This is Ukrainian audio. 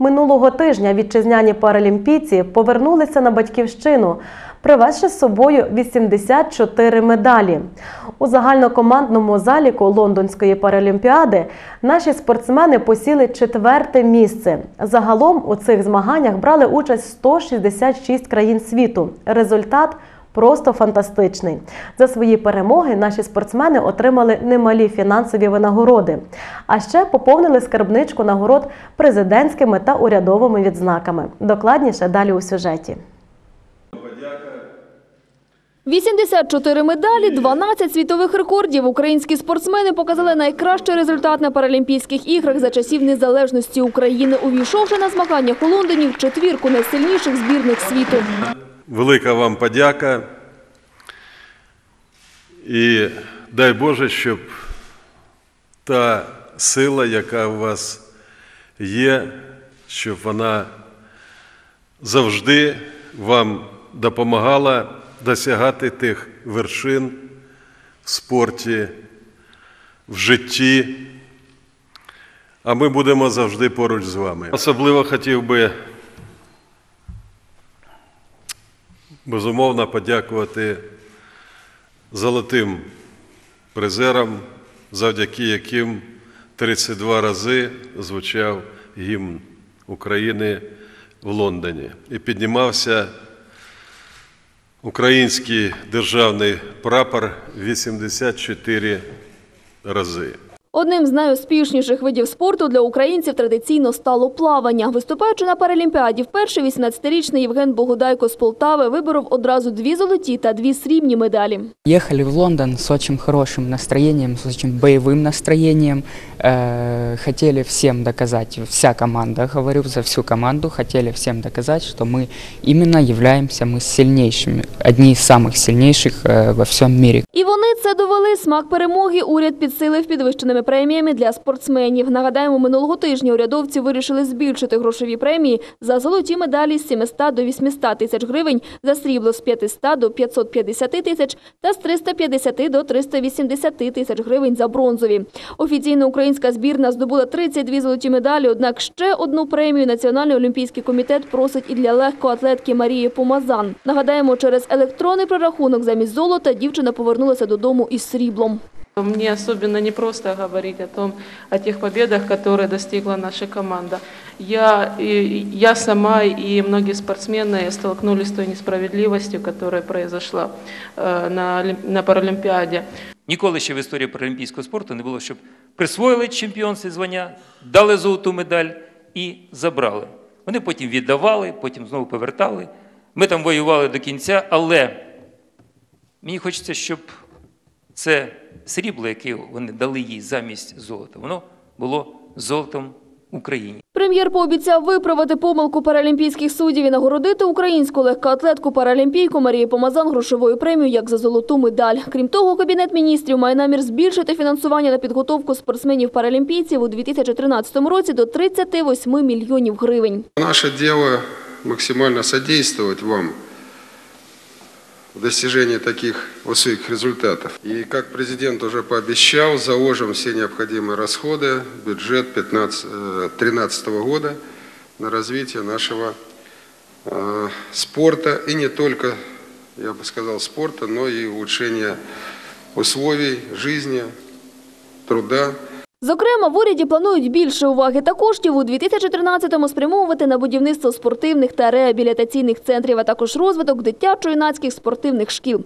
Минулого тижня вітчизняні паралімпійці повернулися на батьківщину, привезши з собою 84 медалі. У загальнокомандному заліку Лондонської паралімпіади наші спортсмени посіли четверте місце. Загалом у цих змаганнях брали участь 166 країн світу. Результат просто фантастичний. За свої перемоги наші спортсмени отримали немалі фінансові винагороди, а ще поповнили скарбничку нагород президентськими та урядовими відзнаками. Докладніше далі у сюжеті. 84 медалі, 12 світових рекордів. Українські спортсмени показали найкращий результат на Паралімпійських іграх за часів незалежності України, увійшовши на змаганнях у Лондоні в четвірку найсильніших збірних світу. Велика вам подяка. І дай Боже, щоб та сила, яка у вас є, щоб вона завжди вам допомагала досягати тих вершин в спорті, в житті. А ми будемо завжди поруч з вами. Особливо хотів би безумовно подякувати золотим призерам, завдяки яким 32 рази звучав гімн України в Лондоні і піднімався український державний прапор 84 рази. Одним з найуспішніших видів спорту для українців традиційно стало плавання. Виступаючи на Паралімпіаді, вперше 18-річний Євген Богудайко з Полтави виборов одразу дві золоті та дві срібні медалі. Ехали в Лондон с очень хорошим настроением, с очень боевым настроением. Э, хотели всем доказать, вся команда, говорю за всю команду, хотели всем доказать, что мы именно являемся мы сильнейшими, одни из самых сильнейших э, во всем мире. І вони це довели. Смак перемоги уряд підсилив підвищеними преміями для спортсменів. Нагадаємо, минулого тижня урядовці вирішили збільшити грошові премії за золоті медалі з 700 до 800 тисяч гривень, за срібло з 500 до 550 тисяч та з 350 до 380 тисяч гривень за бронзові. Офіційно українська збірна здобула 32 золоті медалі, однак ще одну премію Національний олімпійський комітет просить і для легкоатлетки Марії Помазан. Нагадаємо, через електронний прорахунок замість золота дівчина повернулася додому із сріблом. Мне особенно непросто говорить о том, о тех победах, которые достигла наша команда. Я, и, я сама и многие спортсмены столкнулись с той несправедливостью, которая произошла э, на, Олим- на Паралимпиаде. Ніколи ще в історії паралімпійського спорту не було, щоб присвоїли чемпіонське звання, дали золоту медаль і забрали. Вони потім віддавали, потім знову повертали. Ми там воювали до кінця, але мені хочеться, щоб це срібло, яке вони дали їй замість золота, воно було золотом Україні. Прем'єр пообіцяв виправити помилку паралімпійських суддів і нагородити українську легкоатлетку паралімпійку Марії Помазан грошовою премією як за золоту медаль. Крім того, Кабінет міністрів має намір збільшити фінансування на підготовку спортсменів-паралімпійців у 2013 році до 38 мільйонів гривень. Наше дело максимально содействовать вам достижении таких высоких результатов. И как президент уже пообещал, заложим все необходимые расходы, бюджет 2013 года на развитие нашего э, спорта. И не только, я бы сказал, спорта, но и улучшение условий жизни, труда. Зокрема, в уряді планують більше уваги та коштів у 2013-му спрямовувати на будівництво спортивних та реабілітаційних центрів, а також розвиток дитячо-юнацьких спортивних шкіл.